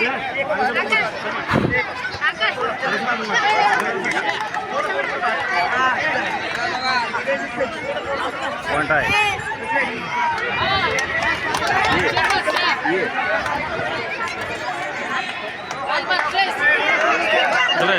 ঘন্টায় চলে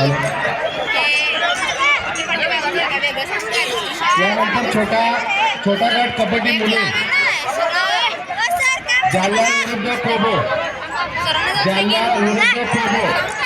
छोटा छोटा गट कबड्डी मुले जालना विरुद्ध कोबो जालना विरुद्ध कोबो